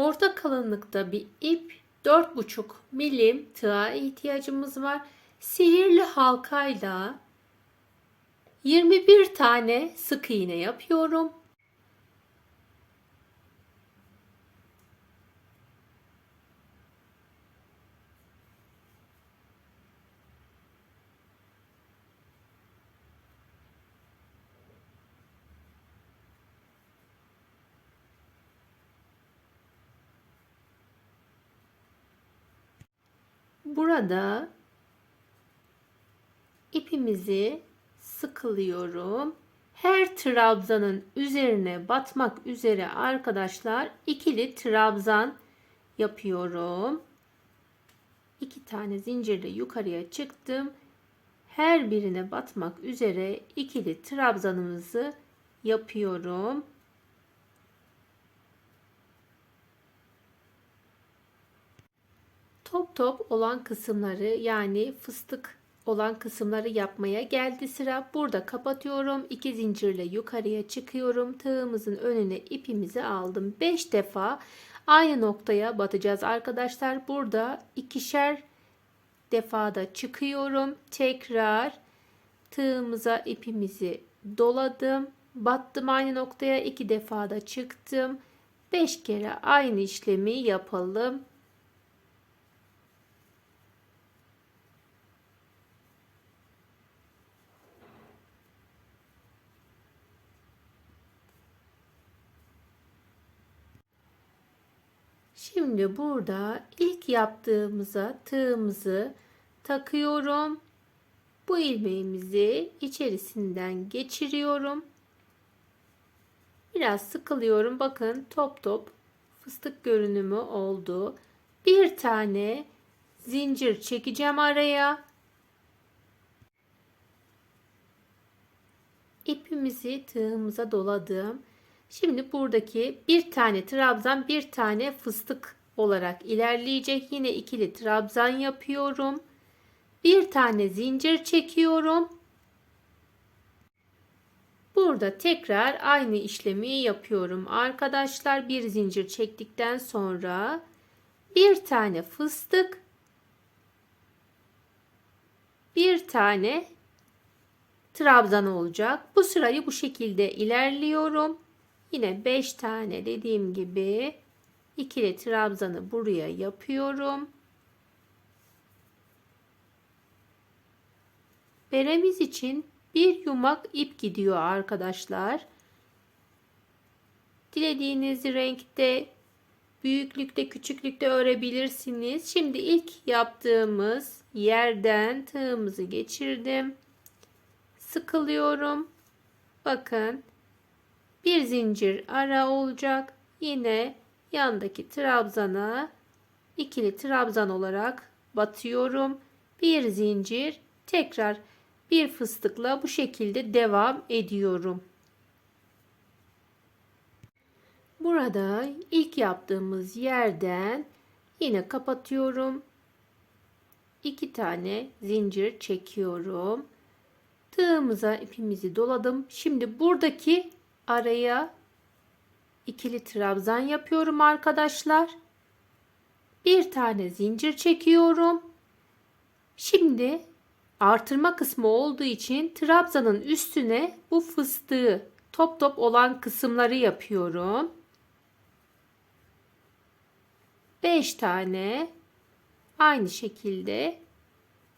Orta kalınlıkta bir ip 4,5 milim tığa ihtiyacımız var. Sihirli halkayla 21 tane sık iğne yapıyorum. Burada ipimizi sıkılıyorum. Her trabzanın üzerine batmak üzere arkadaşlar ikili trabzan yapıyorum. İki tane zincirle yukarıya çıktım. Her birine batmak üzere ikili trabzanımızı yapıyorum. Top top olan kısımları yani fıstık olan kısımları yapmaya geldi sıra. Burada kapatıyorum. 2 zincirle yukarıya çıkıyorum. Tığımızın önüne ipimizi aldım. 5 defa aynı noktaya batacağız arkadaşlar. Burada ikişer defada çıkıyorum. Tekrar tığımıza ipimizi doladım. Battım aynı noktaya. 2 defada çıktım. 5 kere aynı işlemi yapalım. Şimdi burada ilk yaptığımıza tığımızı takıyorum. Bu ilmeğimizi içerisinden geçiriyorum. Biraz sıkılıyorum. Bakın top top fıstık görünümü oldu. Bir tane zincir çekeceğim araya. İpimizi tığımıza doladım. Şimdi buradaki bir tane trabzan bir tane fıstık olarak ilerleyecek. Yine ikili trabzan yapıyorum. Bir tane zincir çekiyorum. Burada tekrar aynı işlemi yapıyorum. Arkadaşlar bir zincir çektikten sonra bir tane fıstık bir tane trabzan olacak. Bu sırayı bu şekilde ilerliyorum. Yine 5 tane dediğim gibi ikili trabzanı buraya yapıyorum. Beremiz için bir yumak ip gidiyor arkadaşlar. Dilediğiniz renkte, büyüklükte, küçüklükte örebilirsiniz. Şimdi ilk yaptığımız yerden tığımızı geçirdim. Sıkılıyorum. Bakın bir zincir ara olacak. Yine yandaki trabzana ikili trabzan olarak batıyorum. Bir zincir tekrar bir fıstıkla bu şekilde devam ediyorum. Burada ilk yaptığımız yerden yine kapatıyorum. İki tane zincir çekiyorum. Tığımıza ipimizi doladım. Şimdi buradaki araya ikili trabzan yapıyorum arkadaşlar. Bir tane zincir çekiyorum. Şimdi artırma kısmı olduğu için trabzanın üstüne bu fıstığı top top olan kısımları yapıyorum. 5 tane aynı şekilde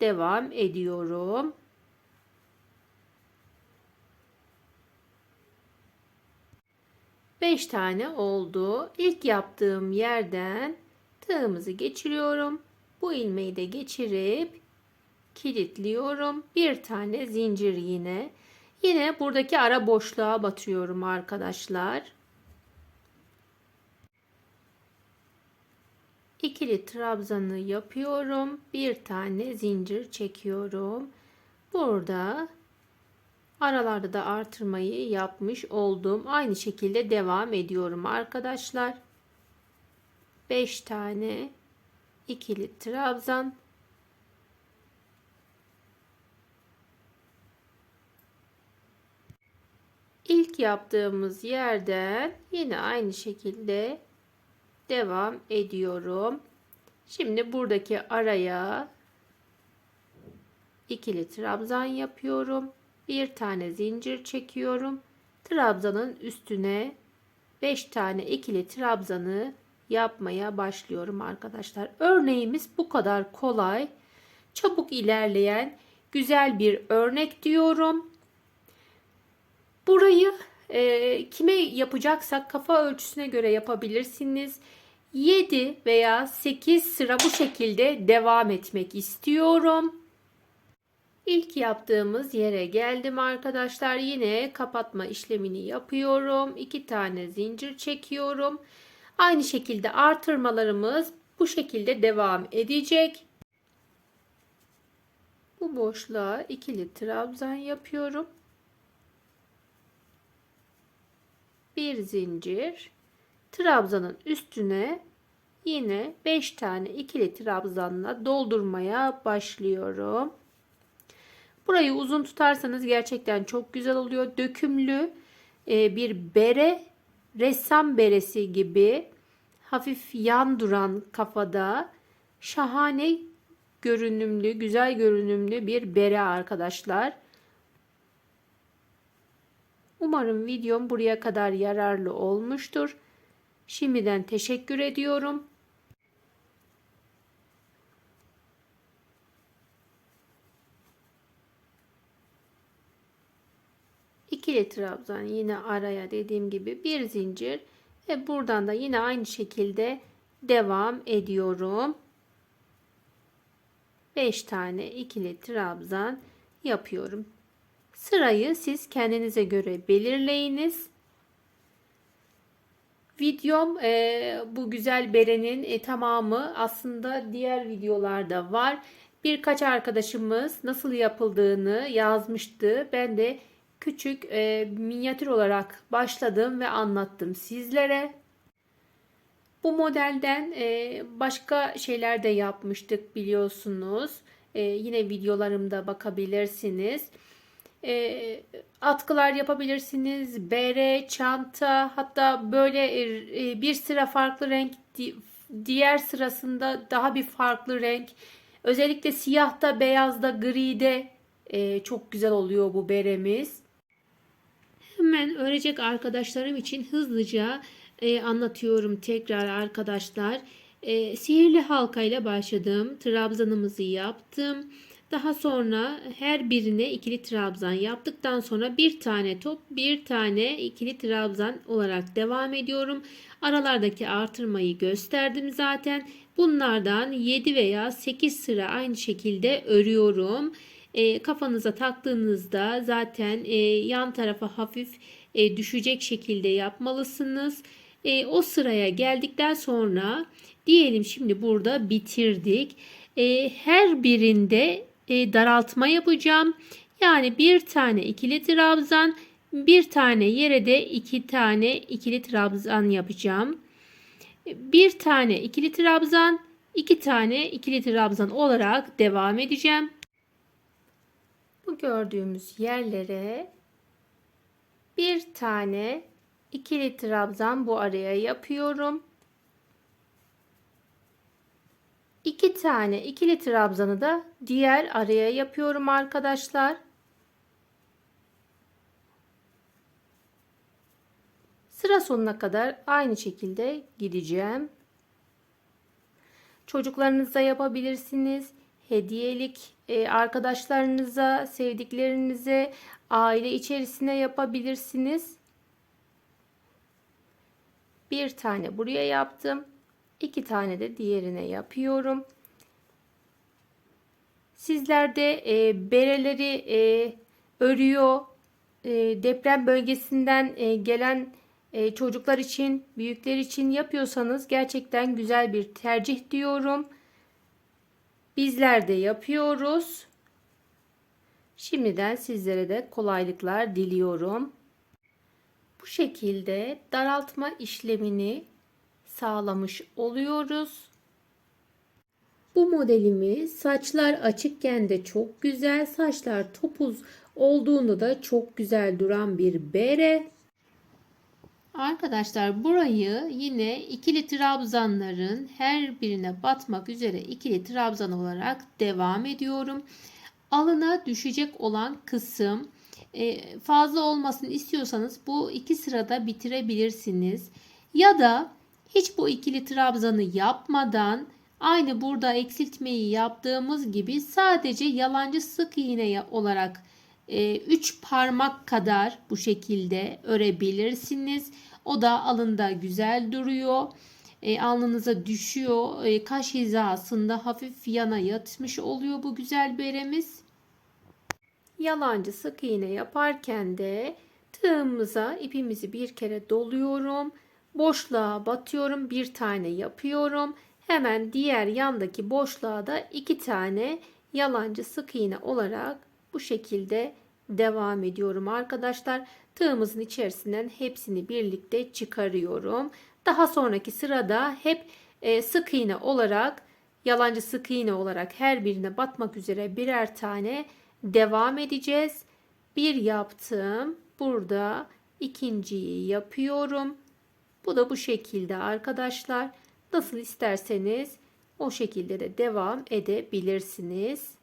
devam ediyorum. 5 tane oldu. İlk yaptığım yerden tığımızı geçiriyorum. Bu ilmeği de geçirip kilitliyorum. Bir tane zincir yine. Yine buradaki ara boşluğa batıyorum arkadaşlar. İkili trabzanı yapıyorum. Bir tane zincir çekiyorum. Burada Aralarda da artırmayı yapmış oldum. Aynı şekilde devam ediyorum arkadaşlar. 5 tane ikili trabzan İlk yaptığımız yerden yine aynı şekilde devam ediyorum. Şimdi buradaki araya ikili trabzan yapıyorum. Bir tane zincir çekiyorum. Trabzanın üstüne 5 tane ikili trabzanı yapmaya başlıyorum arkadaşlar. Örneğimiz bu kadar kolay, çabuk ilerleyen güzel bir örnek diyorum. Burayı e, kime yapacaksak kafa ölçüsüne göre yapabilirsiniz. 7 veya 8 sıra bu şekilde devam etmek istiyorum. İlk yaptığımız yere geldim arkadaşlar. Yine kapatma işlemini yapıyorum. 2 tane zincir çekiyorum. Aynı şekilde artırmalarımız bu şekilde devam edecek. Bu boşluğa ikili trabzan yapıyorum. Bir zincir. Trabzanın üstüne yine 5 tane ikili trabzanla doldurmaya başlıyorum. Burayı uzun tutarsanız gerçekten çok güzel oluyor. Dökümlü e, bir bere, ressam beresi gibi hafif yan duran kafada şahane görünümlü, güzel görünümlü bir bere arkadaşlar. Umarım videom buraya kadar yararlı olmuştur. Şimdiden teşekkür ediyorum. İkili trabzan yine araya dediğim gibi bir zincir ve buradan da yine aynı şekilde devam ediyorum. 5 tane ikili trabzan yapıyorum. Sırayı siz kendinize göre belirleyiniz. Videom e, bu güzel berenin e, tamamı aslında diğer videolarda var. Birkaç arkadaşımız nasıl yapıldığını yazmıştı. Ben de küçük e, minyatür olarak başladım ve anlattım sizlere. Bu modelden e, başka şeyler de yapmıştık biliyorsunuz. E, yine videolarımda bakabilirsiniz. E, atkılar yapabilirsiniz. Bere, çanta hatta böyle e, bir sıra farklı renk diğer sırasında daha bir farklı renk. Özellikle siyahta, beyazda, gride e, çok güzel oluyor bu beremiz. Hemen öğrenecek arkadaşlarım için hızlıca e, anlatıyorum tekrar arkadaşlar. E, sihirli halka ile başladım. Trabzanımızı yaptım. Daha sonra her birine ikili trabzan yaptıktan sonra bir tane top, bir tane ikili trabzan olarak devam ediyorum. Aralardaki artırmayı gösterdim zaten. Bunlardan 7 veya 8 sıra aynı şekilde örüyorum. E, kafanıza taktığınızda zaten e, yan tarafa hafif e, düşecek şekilde yapmalısınız. E, o sıraya geldikten sonra diyelim şimdi burada bitirdik. E, her birinde e, daraltma yapacağım. Yani bir tane ikili trabzan, bir tane yere de iki tane ikili trabzan yapacağım. Bir tane ikili trabzan, iki tane ikili trabzan olarak devam edeceğim. Bu gördüğümüz yerlere bir tane ikili trabzan bu araya yapıyorum. İki tane ikili trabzanı da diğer araya yapıyorum arkadaşlar. Sıra sonuna kadar aynı şekilde gideceğim. Çocuklarınızla yapabilirsiniz. Hediyelik e, arkadaşlarınıza, sevdiklerinize, aile içerisine yapabilirsiniz. Bir tane buraya yaptım. iki tane de diğerine yapıyorum. Sizler de e, bereleri e, örüyor, e, deprem bölgesinden e, gelen e, çocuklar için, büyükler için yapıyorsanız gerçekten güzel bir tercih diyorum. Bizler de yapıyoruz. Şimdiden sizlere de kolaylıklar diliyorum. Bu şekilde daraltma işlemini sağlamış oluyoruz. Bu modelimi saçlar açıkken de çok güzel, saçlar topuz olduğunda da çok güzel duran bir bere. Arkadaşlar burayı yine ikili trabzanların her birine batmak üzere ikili trabzan olarak devam ediyorum. Alına düşecek olan kısım e, fazla olmasını istiyorsanız bu iki sırada bitirebilirsiniz. Ya da hiç bu ikili trabzanı yapmadan aynı burada eksiltmeyi yaptığımız gibi sadece yalancı sık iğne olarak 3 parmak kadar bu şekilde örebilirsiniz. O da alında güzel duruyor. E, alnınıza düşüyor. E, kaş hizasında hafif yana yatmış oluyor bu güzel beremiz. Yalancı sık iğne yaparken de tığımıza ipimizi bir kere doluyorum. Boşluğa batıyorum. Bir tane yapıyorum. Hemen diğer yandaki boşluğa da iki tane yalancı sık iğne olarak bu şekilde devam ediyorum arkadaşlar. Tığımızın içerisinden hepsini birlikte çıkarıyorum. Daha sonraki sırada hep e, sık iğne olarak yalancı sık iğne olarak her birine batmak üzere birer tane devam edeceğiz. Bir yaptım. Burada ikinciyi yapıyorum. Bu da bu şekilde arkadaşlar. Nasıl isterseniz o şekilde de devam edebilirsiniz.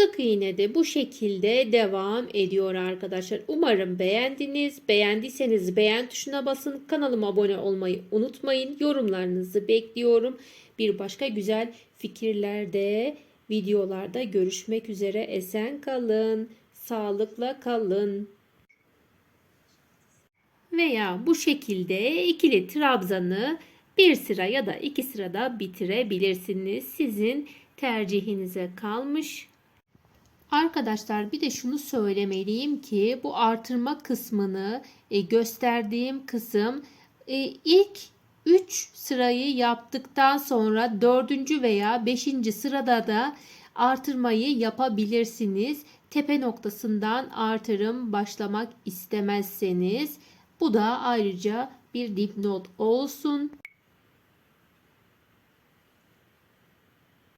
Sık iğne de bu şekilde devam ediyor arkadaşlar. Umarım beğendiniz. Beğendiyseniz beğen tuşuna basın. Kanalıma abone olmayı unutmayın. Yorumlarınızı bekliyorum. Bir başka güzel fikirlerde, videolarda görüşmek üzere. Esen kalın. Sağlıkla kalın. Veya bu şekilde ikili trabzanı bir sıra ya da iki sırada bitirebilirsiniz. Sizin tercihinize kalmış. Arkadaşlar bir de şunu söylemeliyim ki bu artırma kısmını e, gösterdiğim kısım e, ilk 3 sırayı yaptıktan sonra 4. veya 5. sırada da artırmayı yapabilirsiniz. Tepe noktasından artırım başlamak istemezseniz bu da ayrıca bir dipnot olsun.